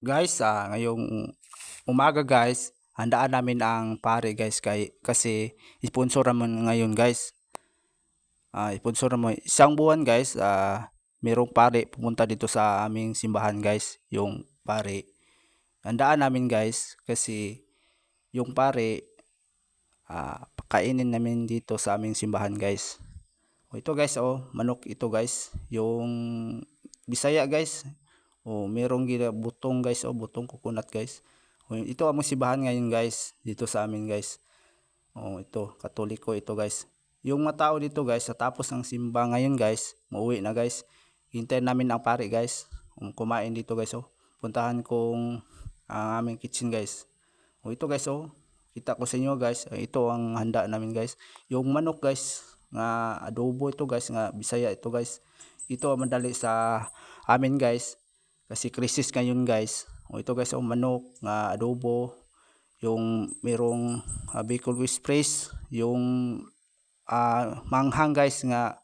Guys, ah, ngayong umaga guys, handaan namin ang pare guys kay kasi sponsor naman ngayon guys. Ah, sponsor naman isang buwan guys, ah, merong pare pumunta dito sa aming simbahan guys, yung pare. Handaan namin guys kasi yung pare ah, pakainin namin dito sa aming simbahan guys. O ito guys oh, manok ito guys, yung Bisaya guys. O merong gina butong guys oh, butong coconut guys. O ito ang simbahan ngayon guys, dito sa amin guys. O ito, Katoliko ito guys. Yung mga tao dito guys, sa tapos ng simba ngayon guys, mauwi na guys. Hintayin namin ang pare guys. Um, kumain dito guys oh. Puntahan kong ang aming kitchen guys. O ito guys oh, kita ko sa inyo guys. Ito ang handa namin guys. Yung manok guys, nga adobo ito guys, nga Bisaya ito guys. Ito ang madali sa amin guys. Kasi krisis ngayon guys. O ito guys, oh, manok, nga adobo, yung merong uh, Bicol West Praise, yung ah, manghang guys nga